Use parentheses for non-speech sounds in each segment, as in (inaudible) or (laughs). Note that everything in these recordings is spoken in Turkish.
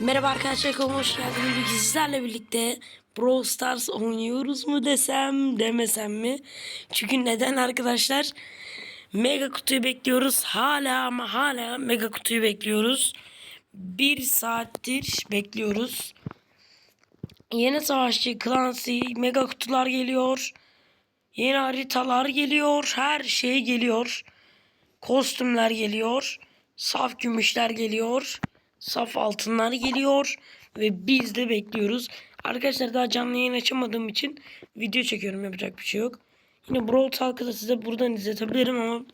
Merhaba arkadaşlar hoş geldiniz. Bugün sizlerle birlikte Brawl Stars oynuyoruz mu desem demesem mi? Çünkü neden arkadaşlar? Mega kutuyu bekliyoruz. Hala ama hala mega kutuyu bekliyoruz. Bir saattir bekliyoruz. Yeni savaşçı, Clancy, mega kutular geliyor. Yeni haritalar geliyor. Her şey geliyor. Kostümler geliyor. Saf gümüşler geliyor. Saf altınlar geliyor. Ve biz de bekliyoruz. Arkadaşlar daha canlı yayın açamadığım için video çekiyorum. Yapacak bir şey yok. Yine Brawl Talk'ı da size buradan izletebilirim ama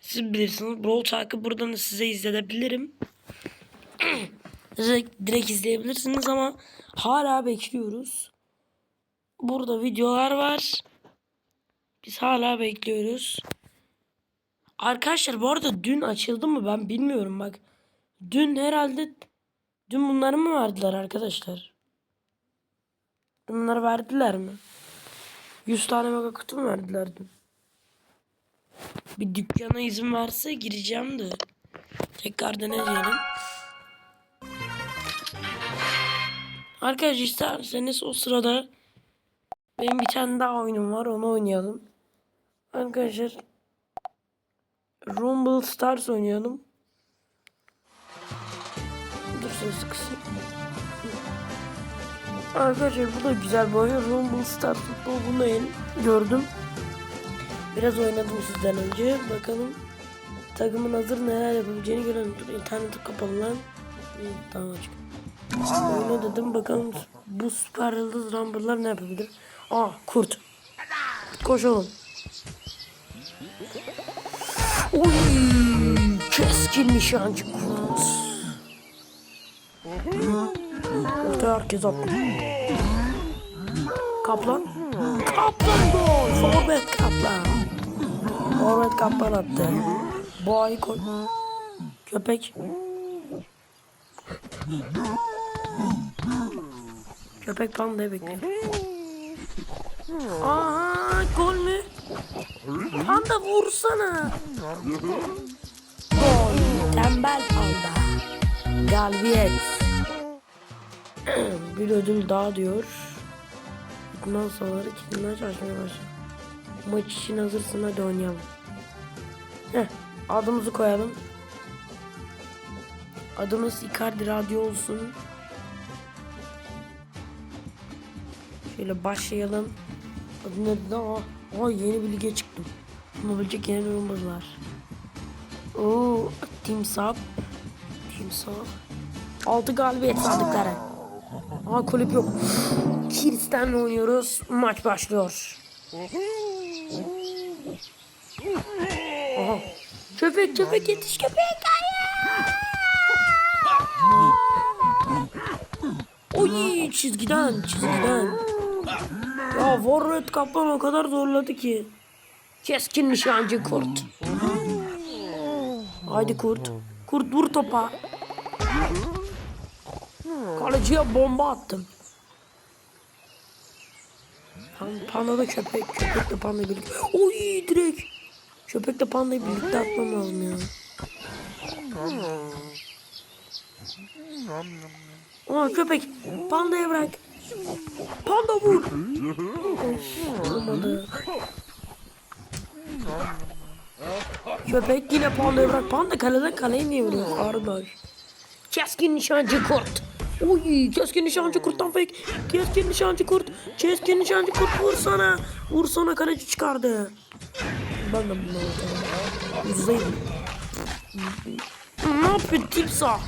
siz bilirsiniz. Brawl Talk'ı buradan da size izletebilirim. (clears throat) direkt, direkt izleyebilirsiniz ama hala bekliyoruz. Burada videolar var. Biz hala bekliyoruz. Arkadaşlar bu arada dün açıldı mı ben bilmiyorum bak. Dün herhalde dün bunları mı verdiler arkadaşlar? Bunları verdiler mi? 100 tane mega kutu mu verdiler dün? Bir dükkana izin verse gireceğim de. Tekrar deneyelim. Arkadaşlar isterseniz o sırada benim bir tane daha oyunum var onu oynayalım. Arkadaşlar Rumble Stars oynayalım. Sesi kısayım. Arkadaşlar bu da güzel bir oyun. Rumble Stars futbol bunu gördüm. Biraz oynadım sizden önce. Bakalım takımın hazır neler yapabileceğini görelim. Dur interneti kapalı lan. Tamam açık. Oyna dedim bakalım bu süper yıldız Rumble'lar ne yapabilir? Aa kurt. Koş oğlum. Oy, keskin nişancı kurt. Herkes attı. Kaplan. Kaplan gol. Forvet kaplan. Forvet kaplan attı. Boğayı koy. Köpek. Köpek pandayı bekliyor. Aha gol mü? Panda vursana. Gol. Tembel panda. Galibiyet. (clears throat) bir ödül daha diyor. Bundan sonra kendine çalışmaya başla. Maç için hazırsın hadi oynayalım. Heh, adımızı koyalım. Adımız Icardi Radyo olsun. Şöyle başlayalım. Adı ne dedi? Aa, aa, yeni bir lige çıktım. Olabilecek yeni durumumuz var. Oo, timsah. Timsah. Altı galibiyet sandıkları. Aa kulüp yok. Kirs'ten oynuyoruz. Maç başlıyor. Aha. Köpek köpek yetiş köpek. Oy çizgiden çizgiden. Ya Forvet kaplan o kadar zorladı ki. Keskin nişancı kurt. Haydi kurt. Kurt vur topa. Kaleciye bomba attım. Pan, panda da köpek. Köpekle panda birlikte. Oy direkt. Köpekle pandayı birlikte atmam lazım ya. Aa köpek. Pandaya bırak. Panda vur. Of, olmadı. Köpek yine pandaya bırak. Panda kaleden kaleye niye vuruyor? Kardeş. Keskin nişancı kurt. Oy keskin nişancı kurttan fake. Keskin nişancı kurt. Keskin nişancı kurt vursana. Vursana kaleci çıkardı. Ben de bunu alacağım. Uzayım. Ne yapıyor timsah?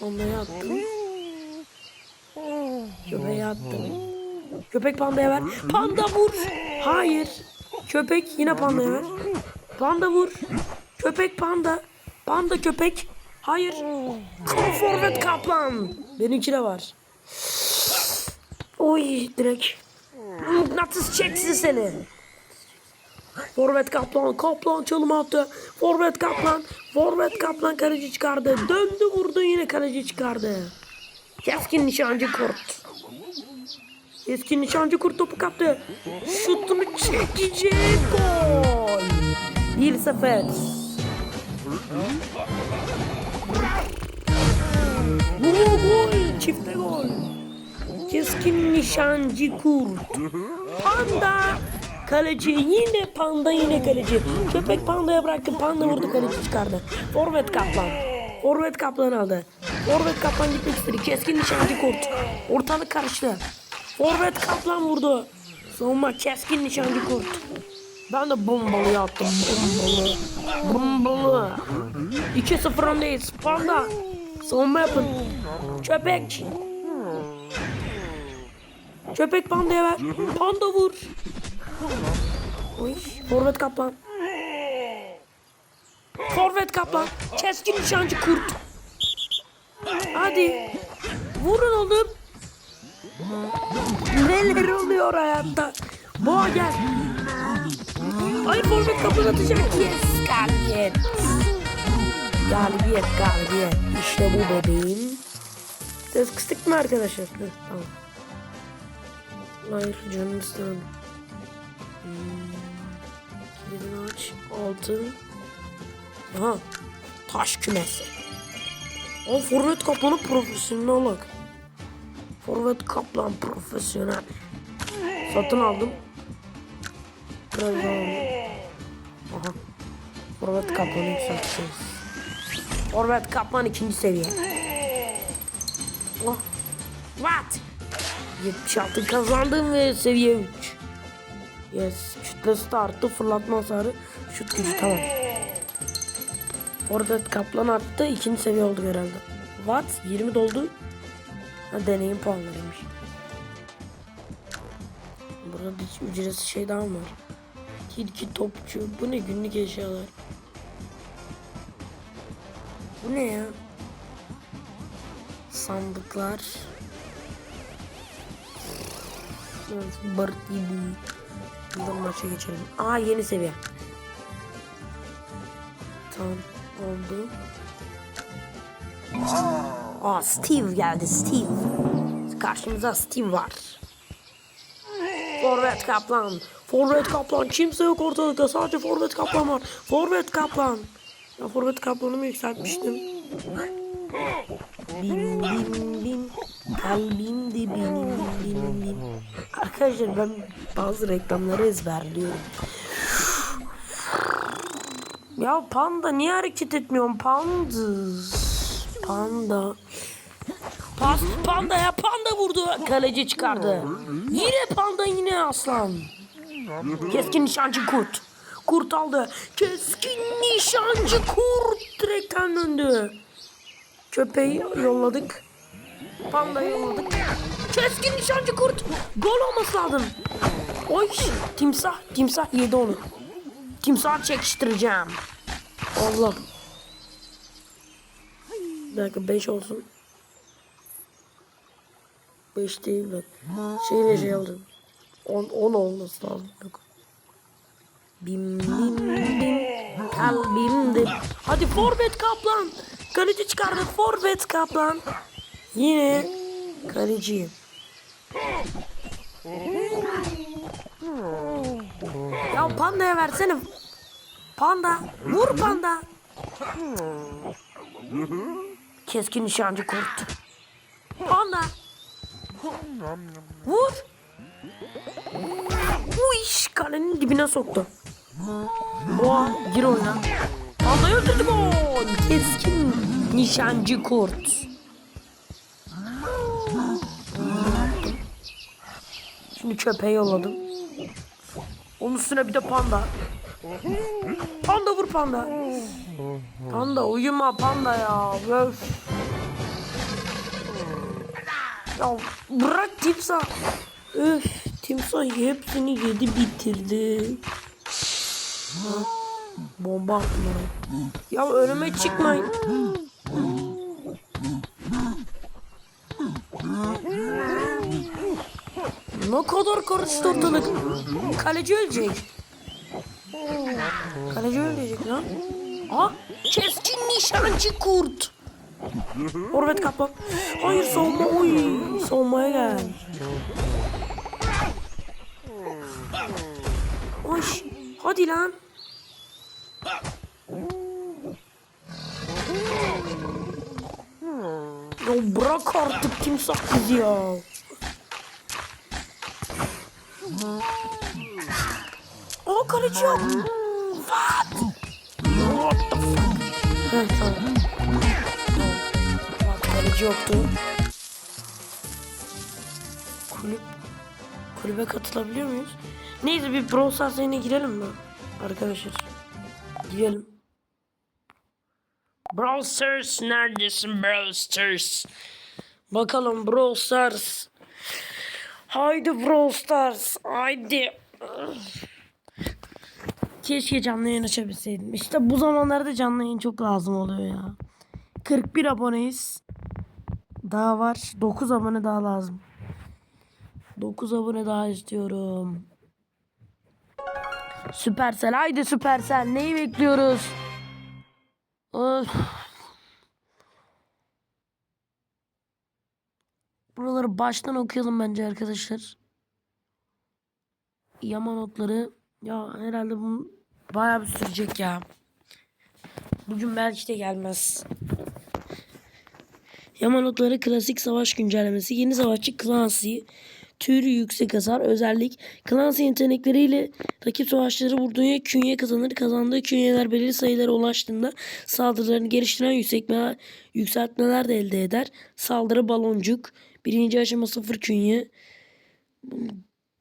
Pandaya attım. Köpeğe attım. Köpek pandaya ver. Panda vur. Hayır. Köpek yine pandaya ver. Panda vur. Köpek panda. Panda köpek. Hayır. Forvet kaplan. Benimki de var. Oy direkt. Mıknatıs çeksin seni. Forvet kaplan. Kaplan çalım attı. Forvet kaplan. Forvet kaplan kaleci çıkardı. Döndü vurdu yine kaleci çıkardı. Keskin nişancı kurt. Keskin nişancı kurt topu kaptı. Şutunu çekecek gol. 1-0. Vuruyor gol. Çifte gol. Keskin nişancı kurt. Panda. Kaleci yine panda yine kaleci. Köpek pandaya bıraktı. Panda vurdu kaleci çıkardı. Forvet kaplan. Forvet kaplan aldı. Forvet kaplan gitmek istedi. Keskin nişancı kurt. Ortalık karıştı. Forvet kaplan vurdu. Savunma keskin nişancı kurt. Ben de bombalı attım. Bombalı. Bombalı. 2-0 öndeyiz. Panda. Savunma yapın. Köpek. Köpek pandaya ver. Panda vur. Forvet kaplan. Forvet kaplan. Keskin nişancı kurt. Hadi. Vurun oğlum. Neler oluyor hayatta? Boğa gel. Ay forvet kaplan atacak. Yes. Galibiyet. Galibiyet galibiyet. İşte bu bebeğim. Ses kısık mı arkadaşlar? Hı, tamam. Hayır canım istemem. Kilidini aç. Altın. Aha. Taş kümesi. O forvet kaplanı profesyonel olarak. Forvet kaplan profesyonel. Satın aldım. Daha aldım. Aha. Forvet kaplanı yükselteceğiz. Forvet kaplan ikinci seviye. Oh. What? 76 kazandım ve seviye 3. Yes. Kütlesi de arttı. Fırlatma hasarı. Şut gücü tamam. Orada kaplan arttı. ikinci seviye oldu herhalde. What? 20 doldu. Ha, deneyim puanlarıymış. Burada bir ücretsiz şey daha mı var? Tilki topçu. Bu ne günlük eşyalar? Bu ne ya? Sandıklar. Barut gibi. Buradan maça geçelim. Aa yeni seviye. Tamam oldu. Aa Steve geldi Steve. Karşımıza Steve var. Forvet Kaplan. Forvet Kaplan. Kimse yok ortalıkta. Sadece Forvet Kaplan var. Forvet Kaplan. Ya Forvet Kaplan'ı yükseltmiştim? Bim bim bim. Kalbimdi benim bim bim. Arkadaşlar ben bazı reklamları ezberliyorum. Ya panda niye hareket etmiyorsun? Pandas. Panda. Pas panda ya panda vurdu. Kaleci çıkardı. Yine panda yine aslan. Keskin nişancı kurt. Kurt aldı. Keskin nişancı kurt direkten döndü. Köpeği yolladık. Panda yolladık. Keskin nişancı kurt. Gol olması lazım. Oy timsah timsah yedi onu. Timsah çekiştireceğim. Allah. Bir dakika 5 olsun. 5 değil bak. Şeyle şey aldım. 10 10 olması lazım. Yok. Bim bim bim kalbimde. Hadi forvet kaplan. Kaleci çıkardı forvet kaplan. Yine kaleci. Ya pandaya versene. Panda. Vur panda. Keskin nişancı kurt. Panda. Vur. Bu kalenin dibine soktu. Boğa gir oyuna. Pandayı öldürdü gol. Keskin nişancı kurt. Şimdi köpeği yolladım. Onun üstüne bir de panda. Panda vur panda. Panda uyuma panda ya. Öf. Ya bırak timsah. Öf timsah hepsini yedi bitirdi. Bomba attım oraya. Ya önüme çıkmayın. Ne kadar karıştı ortalık. Kaleci ölecek. Kaleci ölecek lan. Aa, keskin nişancı kurt. Forvet kaplan. Hayır savunma. Oy, savunmaya gel. Oy, hadi lan. Ya bırak artık timsah bizi ya. O kaleci yok. What? What the fuck? Tamam. Kaleci yoktu. Kulüp kulübe katılabiliyor muyuz? Neyse bir Brawl Stars yayına girelim mi? Arkadaşlar. Girelim. Brawl Stars neredesin Brawl Stars? Bakalım Brawl Stars. Haydi Brawl Stars. Haydi. Keşke canlı yayın açabilseydim. İşte bu zamanlarda canlı yayın çok lazım oluyor ya. 41 aboneyiz. Daha var. 9 abone daha lazım. 9 abone daha istiyorum. Süpersel. Haydi Süpersel. Neyi bekliyoruz? Öf. Buraları baştan okuyalım bence arkadaşlar. Yama notları. Ya herhalde bu bayağı bir sürecek ya. Bugün belki de gelmez. Yama notları klasik savaş güncellemesi. Yeni savaşçı Clancy. Türü yüksek hasar. Özellik. Clancy yetenekleriyle rakip savaşçıları vurduğunda künye kazanır. Kazandığı künyeler belirli sayılara ulaştığında saldırılarını geliştiren yükseltmeler, yükseltmeler de elde eder. Saldırı baloncuk. Birinci aşama sıfır künye.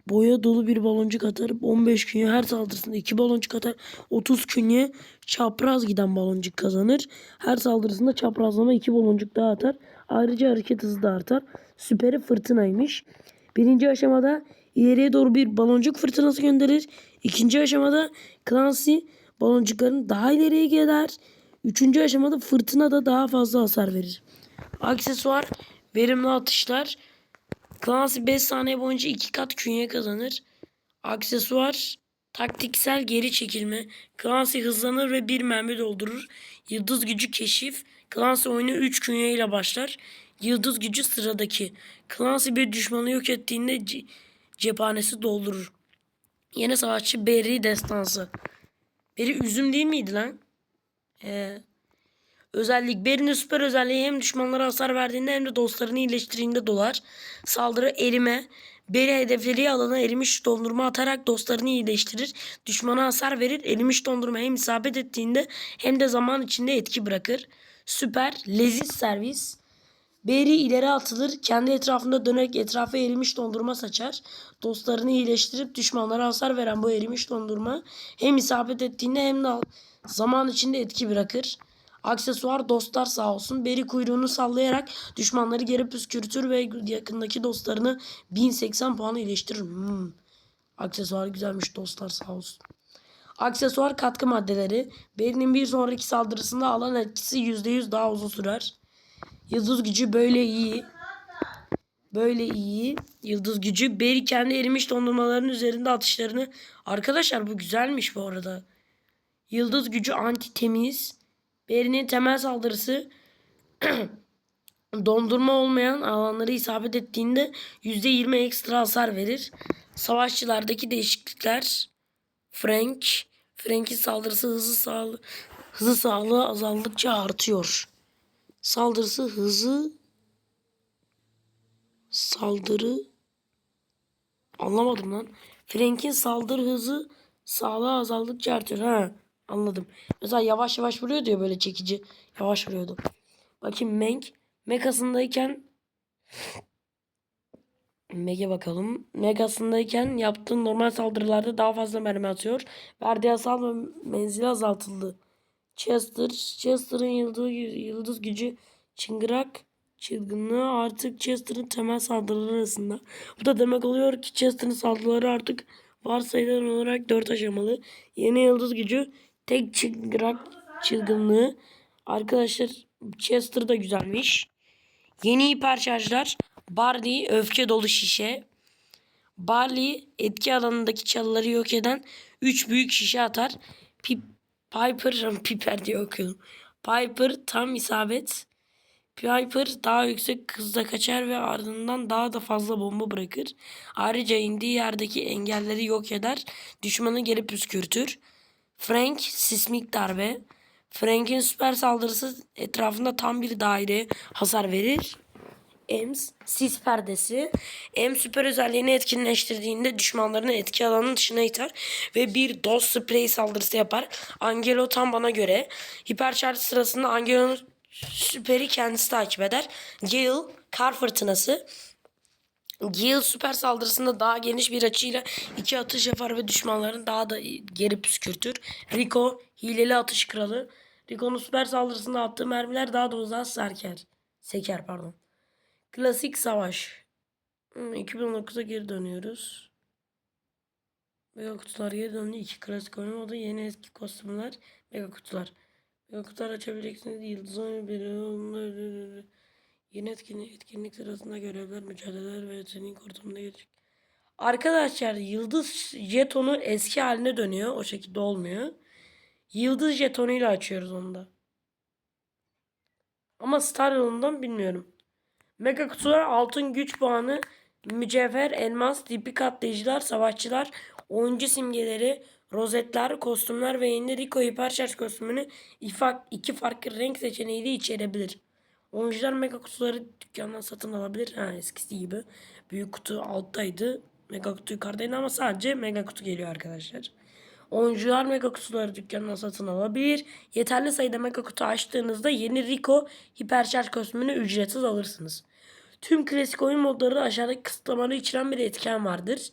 Boya dolu bir baloncuk atar. 15 künye her saldırısında 2 baloncuk atar. 30 künye çapraz giden baloncuk kazanır. Her saldırısında çaprazlama 2 baloncuk daha atar. Ayrıca hareket hızı da artar. Süperi fırtınaymış. Birinci aşamada ileriye doğru bir baloncuk fırtınası gönderir. İkinci aşamada Clancy baloncukların daha ileriye gider. Üçüncü aşamada fırtına da daha fazla hasar verir. Aksesuar verimli atışlar. Clancy 5 saniye boyunca 2 kat künye kazanır. Aksesuar taktiksel geri çekilme. Clancy hızlanır ve bir mermi doldurur. Yıldız gücü keşif. Clancy oyunu 3 künye ile başlar. Yıldız gücü sıradaki. Clancy bir düşmanı yok ettiğinde ce- cephanesi doldurur. Yeni savaşçı Berry destansı. Berry üzüm değil miydi lan? Ee, Özellik Beri'nin süper özelliği hem düşmanlara hasar verdiğinde hem de dostlarını iyileştirdiğinde dolar. Saldırı erime. Beri hedefleri alana erimiş dondurma atarak dostlarını iyileştirir. Düşmana hasar verir. Erimiş dondurma hem isabet ettiğinde hem de zaman içinde etki bırakır. Süper leziz servis. Beri ileri atılır. Kendi etrafında dönerek etrafa erimiş dondurma saçar. Dostlarını iyileştirip düşmanlara hasar veren bu erimiş dondurma hem isabet ettiğinde hem de zaman içinde etki bırakır. Aksesuar dostlar sağ olsun. Beri kuyruğunu sallayarak düşmanları geri püskürtür ve yakındaki dostlarını 1080 puan iyileştirir. Hmm. Aksesuar güzelmiş dostlar sağ olsun. Aksesuar katkı maddeleri. Beri'nin bir sonraki saldırısında alan etkisi %100 daha uzun sürer. Yıldız gücü böyle iyi. Böyle iyi. Yıldız gücü. Beri kendi erimiş dondurmaların üzerinde atışlarını. Arkadaşlar bu güzelmiş bu arada. Yıldız gücü anti temiz. Beri'nin temel saldırısı (clears throat) dondurma olmayan alanları isabet ettiğinde %20 ekstra hasar verir. Savaşçılardaki değişiklikler Frank Frank'in saldırısı hızı sağlı hızı sağlığı azaldıkça artıyor. Saldırısı hızı saldırı anlamadım lan. Frank'in saldırı hızı sağlığı azaldıkça artıyor. Ha anladım. Mesela yavaş yavaş vuruyordu ya böyle çekici. Yavaş vuruyordu. Bakayım Menk. Mekasındayken Meg'e bakalım. Megasındayken yaptığı normal saldırılarda daha fazla mermi atıyor. Verdiği hasar ve menzili azaltıldı. Chester. Chester'ın yıldız, yıldız gücü çıngırak çılgınlığı artık Chester'ın temel saldırıları arasında. Bu da demek oluyor ki Chester'ın saldırıları artık varsayılan olarak 4 aşamalı. Yeni yıldız gücü tek çıngırak çılgınlığı. Arkadaşlar Chester da güzelmiş. Yeni hiperşarjlar. Barley öfke dolu şişe. Barley etki alanındaki çalıları yok eden 3 büyük şişe atar. Pip, Piper, (laughs) Piper diye okuyorum. Piper tam isabet. Piper daha yüksek hızda kaçar ve ardından daha da fazla bomba bırakır. Ayrıca indiği yerdeki engelleri yok eder. Düşmanı geri püskürtür. Frank sismik darbe. Frank'in süper saldırısı etrafında tam bir daire hasar verir. EMS sis perdesi. EMS süper özelliğini etkinleştirdiğinde düşmanların etki alanının dışına iter ve bir dost sprey saldırısı yapar. Angelo tam bana göre. Hipercharge sırasında Angelo'nun süperi kendisi takip eder. Gale kar fırtınası. Gale süper saldırısında daha geniş bir açıyla iki atış yapar ve düşmanların daha da geri püskürtür. Rico hileli atış kralı. Rico'nun süper saldırısında attığı mermiler daha da uzağa serker. Seker pardon. Klasik savaş. Hmm, 2019'a geri dönüyoruz. Mega kutular geri döndü. İki klasik oyun modu. Yeni eski kostümler. Mega kutular. Mega kutular açabileceksiniz. Yıldız oyunu biri. Yeni etkinlik, etkinlik sırasında görevler, mücadeleler ve senin ortamında gelecek. Arkadaşlar yıldız jetonu eski haline dönüyor. O şekilde olmuyor. Yıldız jetonuyla açıyoruz onu da. Ama Star yolundan bilmiyorum. Mega kutular altın güç puanı, mücevher, elmas, tipi katlayıcılar, savaşçılar, oyuncu simgeleri, rozetler, kostümler ve yeni Rico Hypercharge kostümünü iki farklı renk seçeneğiyle içerebilir. Oyuncular mega kutuları dükkandan satın alabilir. Ha eskisi gibi. Büyük kutu alttaydı. Mega kutu yukarıdaydı ama sadece mega kutu geliyor arkadaşlar. Oyuncular mega kutuları dükkandan satın alabilir. Yeterli sayıda mega kutu açtığınızda yeni Rico Hypercharge kostümünü ücretsiz alırsınız. Tüm klasik oyun modları aşağıdaki kısıtlamaları içeren bir etken vardır.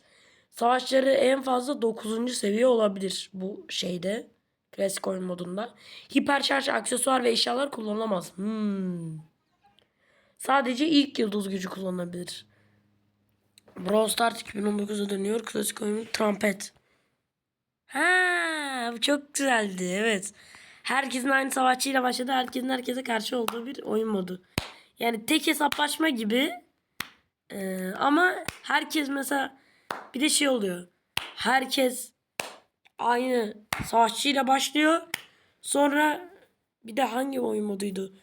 Savaşları en fazla 9. seviye olabilir bu şeyde. Klasik oyun modunda. Hipercharge aksesuar ve eşyalar kullanılamaz. Hmm. Sadece ilk yıldız gücü kullanılabilir. Brawl Stars 2019'a dönüyor. Klasik oyun Trumpet. Ha, bu çok güzeldi. Evet. Herkesin aynı savaşçıyla başladı. Herkesin herkese karşı olduğu bir oyun modu. Yani tek hesaplaşma gibi. Ee, ama herkes mesela bir de şey oluyor. Herkes aynı savaşçıyla başlıyor. Sonra bir de hangi oyun moduydu?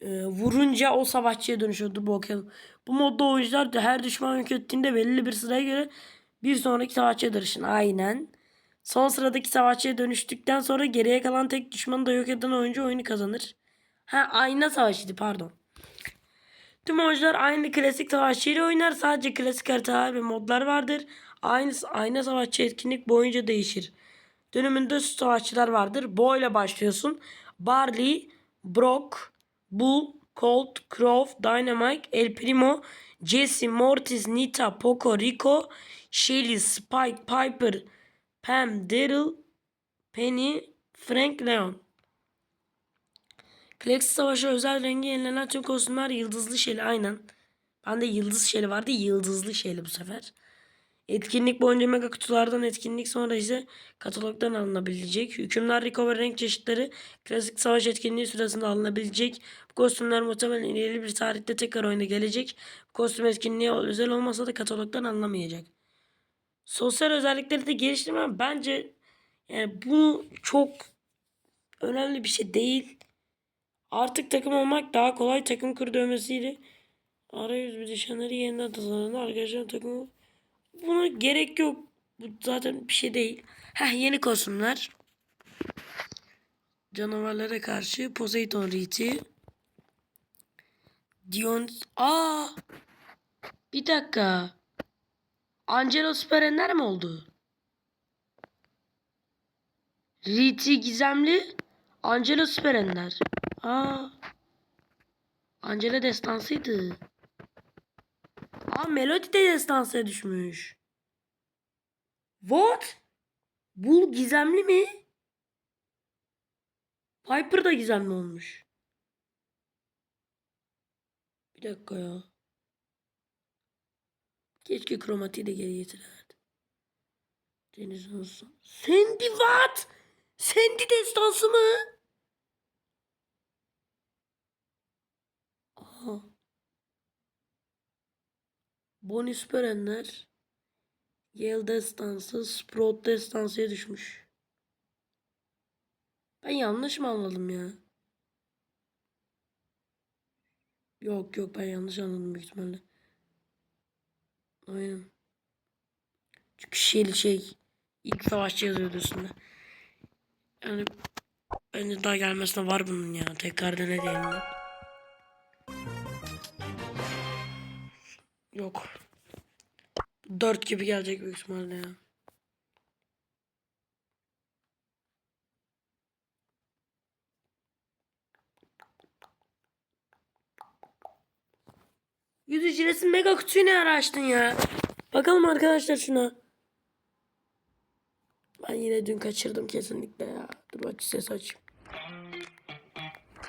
Ee, vurunca o savaşçıya dönüşüyordu bu bakalım. Bu modda oyuncular da her düşman yok ettiğinde belirli bir sıraya göre bir sonraki savaşçıya dönüşün. Aynen. Son sıradaki savaşçıya dönüştükten sonra geriye kalan tek düşmanı da yok eden oyuncu oyunu kazanır. Ha ayna savaşıydı pardon. Tüm oyuncular aynı klasik savaşçıyla oynar. Sadece klasik haritalar ve modlar vardır. Aynı ayna savaşçı etkinlik boyunca değişir. Dönümünde savaşçılar vardır. Bo başlıyorsun. Barley, Brock, Bull, Colt, Crow, Dynamite, El Primo, Jesse, Mortis, Nita, Poco, Rico, Shelly, Spike, Piper, Pam, Daryl, Penny, Frank, Leon. Klasik Savaşı özel rengi yenilenen tüm kostümler yıldızlı şeli aynen. Ben de yıldız şeli vardı yıldızlı şeli bu sefer. Etkinlik boyunca mega kutulardan etkinlik sonra ise katalogdan alınabilecek. Hükümler, Rico ve renk çeşitleri klasik savaş etkinliği sırasında alınabilecek. Bu kostümler muhtemelen ileri bir tarihte tekrar oyuna gelecek. Bu kostüm etkinliği özel olmasa da katalogdan alınamayacak. Sosyal özellikleri de geliştirme bence yani bu çok önemli bir şey değil. Artık takım olmak daha kolay takım kur dövmesiyle arayüz bileşenleri yeniden tasarlandı. Arkadaşlar takımı buna gerek yok. Bu zaten bir şey değil. Heh yeni kostümler. Canavarlara karşı Poseidon Riti. Dion... Aa! Bir dakika. Angelo Süper Ender mi oldu? Riti Gizemli. Angelo Süper Ender. Aa. Angela destansıydı. Aa Melody de destansıya düşmüş. What? Bull gizemli mi? Piper da gizemli olmuş. Bir dakika ya. Keşke kromatiği de geri getirerdi. Deniz olsun. Sandy what? Sandy destansı mı? Aha. Bonnie Sperenler Yale destansı Sprout destansıya düşmüş. Ben yanlış mı anladım ya? Yok yok ben yanlış anladım büyük ihtimalle. Aynen. Çünkü şey şey ilk savaşçı yazıyordu üstünde. Yani bence daha gelmesine var bunun ya. Tekrar deneyelim. Yok. 4 gibi gelecek büyük ihtimalle ya. Yüz ücretsiz mega kutuyu ne ara açtın ya? Bakalım arkadaşlar şuna. Ben yine dün kaçırdım kesinlikle ya. Dur aç ses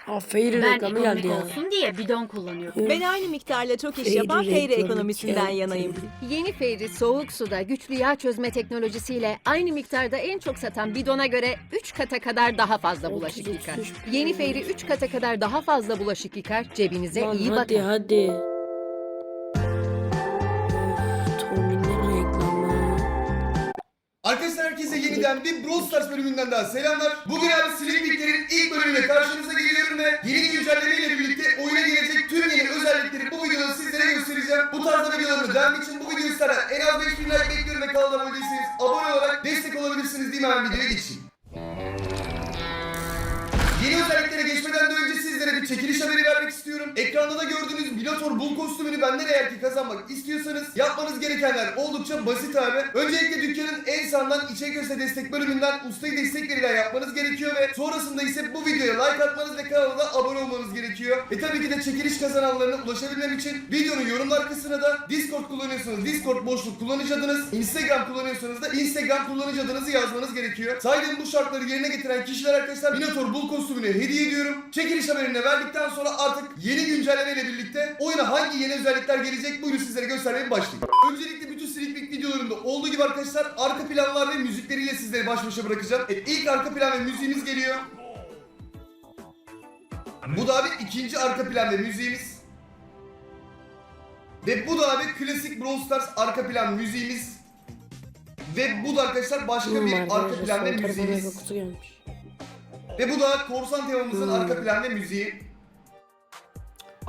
aç. Aferin Ben reklamı ekonomik geldi ya. olsun diye bidon kullanıyorum. Ben aynı miktarla çok iş Fairy yapan ekonomik ekonomisinden geldi. yanayım. Yeni Fairy soğuk suda güçlü yağ çözme teknolojisiyle aynı miktarda en çok satan bidona göre 3 kata kadar daha fazla bulaşık yıkar. Yeni Fairy 3 kata kadar daha fazla bulaşık yıkar, cebinize Lan iyi hadi hadi. Arkadaşlar herkese yeniden bir Brawl Stars bölümünden daha selamlar. Bugün abi Slickpick'lerin ilk bölümüyle karşınıza geliyorum ve yeni güncellemeyle birlikte oyuna gelecek tüm yeni özellikleri bu videoda sizlere göstereceğim. Bu tarzda videolarımı devam için bu videoyu isteyen en az 5000 like bekliyorum ve kanala abone değilseniz abone olarak destek olabilirsiniz mi hemen videoya geçeyim. Yeni özelliklere geçmeden de önce çekiliş haberi vermek istiyorum. Ekranda da gördüğünüz Minotaur Bull kostümünü benden eğer ki kazanmak istiyorsanız yapmanız gerekenler oldukça basit abi. Öncelikle dükkanın en sağından içe göze destek bölümünden ustayı destek verilen yapmanız gerekiyor ve sonrasında ise bu videoya like atmanız ve kanala abone olmanız gerekiyor. Ve tabii ki de çekiliş kazananlarına ulaşabilmem için videonun yorumlar kısmına da Discord kullanıyorsanız Discord boşluk kullanıcı adınız, Instagram kullanıyorsanız da Instagram kullanıcı adınızı yazmanız gerekiyor. Saydığım bu şartları yerine getiren kişiler arkadaşlar Minotaur Bull kostümünü hediye ediyorum. Çekiliş haberini verdikten sonra artık yeni güncellemeyle birlikte oyuna hangi yeni özellikler gelecek buyurun sizlere göstermeye başlayayım. Öncelikle bütün Sneak Peek videolarımda olduğu gibi arkadaşlar arka planlar ve müzikleriyle sizleri baş başa bırakacağım. Evet, ilk arka plan ve müziğimiz geliyor. Bu da abi ikinci arka plan ve müziğimiz. Ve bu da abi klasik Brawl Stars arka plan müziğimiz. Ve bu da arkadaşlar başka bir arka plan ve müziğimiz. Ve bu da korsan temamızın arka plan ve müziği.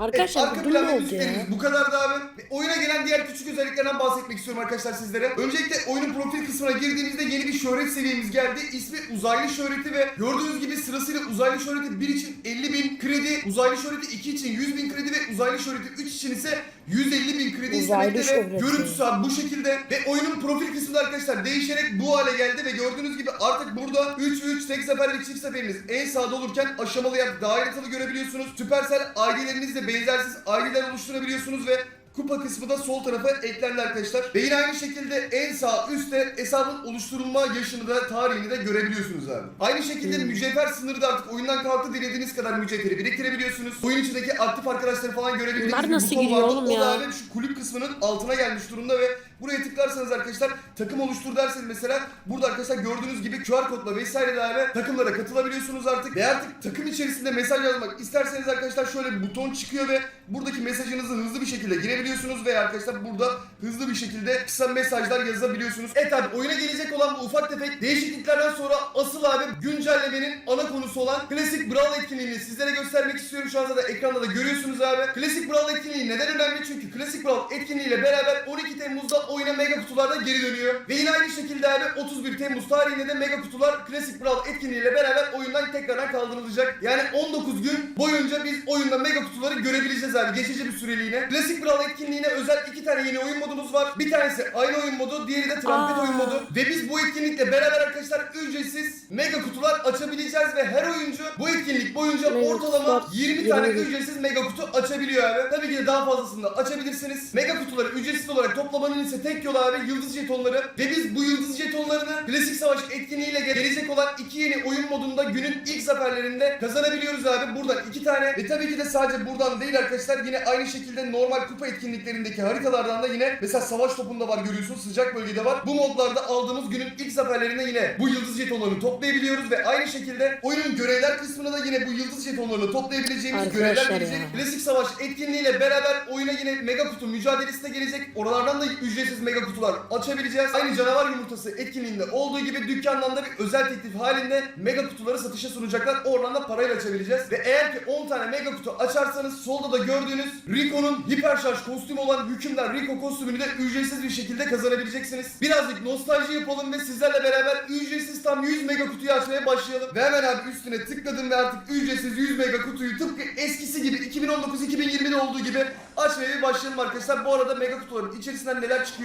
Evet, Arkadaşlar arka bu plan ne ve oldu ya? müziklerimiz bu kadardı abi. Ve Oyuna gelen diğer küçük özelliklerden bahsetmek istiyorum arkadaşlar sizlere. Öncelikle oyunun profil kısmına girdiğimizde yeni bir şöhret seviyemiz geldi. İsmi uzaylı şöhreti ve gördüğünüz gibi sırasıyla uzaylı şöhreti 1 için 50 bin kredi, uzaylı şöhreti 2 için 100 bin kredi ve uzaylı şöhreti 3 için ise 150 bin kredi istemekte ve görüntüsü abi bu şekilde ve oyunun profil kısmında arkadaşlar değişerek bu hale geldi ve gördüğünüz gibi artık burada 3 ve 3 tek sefer ve çift seferiniz en sağda olurken aşamalı daha ayrıntılı görebiliyorsunuz. Süpersel ailelerinizle benzersiz aileler oluşturabiliyorsunuz ve Kupa kısmı da sol tarafa eklendi arkadaşlar. Ve yine aynı şekilde en sağ üstte hesabın oluşturulma yaşını da tarihini de görebiliyorsunuz abi. Aynı şekilde mücevher sınırı da artık oyundan kalktı dilediğiniz kadar mücevheri biriktirebiliyorsunuz. Oyun içindeki aktif arkadaşları falan görebildiğiniz Bunlar nasıl giriyor oğlum O ya? da abi şu kulüp kısmının altına gelmiş durumda ve buraya tıklarsanız arkadaşlar takım oluştur derseniz mesela burada arkadaşlar gördüğünüz gibi QR kodla vesaire abi takımlara katılabiliyorsunuz artık. Ve artık takım içerisinde mesaj yazmak isterseniz arkadaşlar şöyle bir buton çıkıyor ve buradaki mesajınızı hızlı bir şekilde girebiliyorsunuz ve arkadaşlar burada hızlı bir şekilde kısa mesajlar yazabiliyorsunuz. Evet abi oyuna gelecek olan bu ufak tefek değişikliklerden sonra asıl abi güncellemenin ana konusu olan klasik Brawl etkinliğini sizlere göstermek istiyorum. Şu anda da ekranda da görüyorsunuz abi. Klasik Brawl etkinliği neden önemli? Çünkü klasik Brawl etkinliğiyle beraber 12 Temmuz'da oyuna mega kutularda geri dönüyor. Ve yine aynı şekilde abi 31 Temmuz tarihinde de mega kutular klasik Brawl etkinliğiyle beraber oyundan tekrardan kaldırılacak. Yani 19 gün boyunca biz oyunda mega kutuları görebileceğiz abi geçici bir süreliğine. Klasik Brawl etkinliğine özel iki tane yeni oyun modumuz var. Bir tanesi aynı oyun modu, diğeri de trampet Aa. oyun modu. Ve biz bu etkinlikle beraber arkadaşlar ücretsiz mega kutular açabileceğiz ve her oyuncu bu etkinlik boyunca Mega ortalama kutular 20 tane yirmi ücretsiz mega kutu açabiliyor abi. Tabii ki de daha fazlasını da açabilirsiniz. Mega kutuları ücretsiz olarak toplamanın ise tek yolu abi yıldız jetonları. Ve biz bu yıldız jetonlarını klasik savaş etkinliğiyle ge- gelecek olan iki yeni oyun modunda günün ilk zaferlerinde kazanabiliyoruz abi. Buradan iki tane ve tabii ki de sadece buradan değil arkadaşlar yine aynı şekilde normal kupa etkinliklerindeki haritalardan da yine mesela savaş topunda var görüyorsunuz sıcak bölgede var. Bu modlarda aldığımız günün ilk zaferlerinde yine bu yıldız jetonlarını toplayabiliyoruz ve aynı şekilde oyunun görevler kısmında da yine bu yıldız jetonlarını toplayabileceğimiz Arkadaşlar görevler gelecek. Klasik savaş etkinliğiyle beraber oyuna yine mega kutu mücadelesi de gelecek. Oralardan da ücretsiz mega kutular açabileceğiz. Aynı canavar yumurtası etkinliğinde olduğu gibi dükkandan da bir özel teklif halinde mega kutuları satışa sunacaklar. Oradan da parayla açabileceğiz. Ve eğer ki 10 tane mega kutu açarsanız solda da gördüğünüz Rico'nun hiper şarj kostümü olan hükümdar Rico kostümünü de ücretsiz bir şekilde kazanabileceksiniz. Birazcık nostalji yapalım ve sizlerle beraber ücretsiz tam 100 mega kutuyu açmaya başlayalım. Ve hemen abi üstüne tıkladım ve artık ücretsiz 100 mega kutuyu tıpkı eskisi gibi 2019-2020'de olduğu gibi açmaya başlayalım arkadaşlar. Bu arada mega kutuların içerisinden neler çıkıyor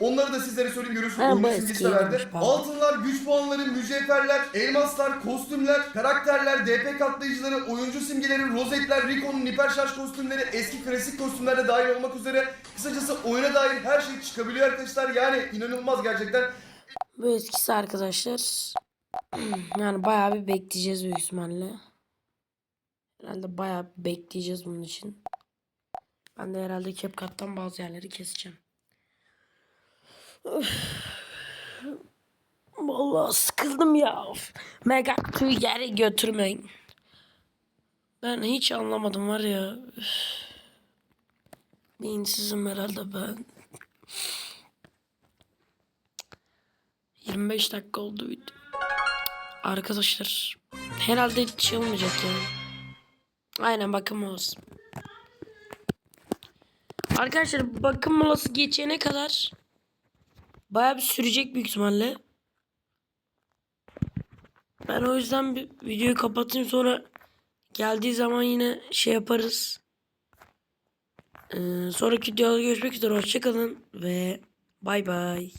onları da sizlere söyleyeyim görüyorsunuz. Eski simgesi de verdi. Altınlar, güç puanları, mücevherler, elmaslar, kostümler, karakterler, DP katlayıcıları, oyuncu simgeleri, rozetler, Rico'nun hiper şarj kostümleri, eski klasik kostümler de dahil olmak üzere kısacası oyuna dair her şey çıkabiliyor arkadaşlar. Yani inanılmaz gerçekten. Bu eskisi arkadaşlar. (clears throat) Yani bayağı bir bekleyeceğiz büyük ihtimalle. Herhalde bayağı bekleyeceğiz bunun için. Ben de herhalde CapCut'tan bazı yerleri keseceğim. Vallahi sıkıldım ya. Mega kutuyu geri götürmeyin. Ben hiç anlamadım var ya. Beyinsizim herhalde ben. 25 dakika oldu. Arkadaşlar herhalde hiç şey olmayacak. Aynen bakım molası. Arkadaşlar bakım molası geçene kadar baya bir sürecek büyük ihtimalle. Ben o yüzden bir videoyu kapatayım sonra geldiği zaman yine şey yaparız. Ee, sonraki videoda görüşmek üzere hoşçakalın ve bay bay.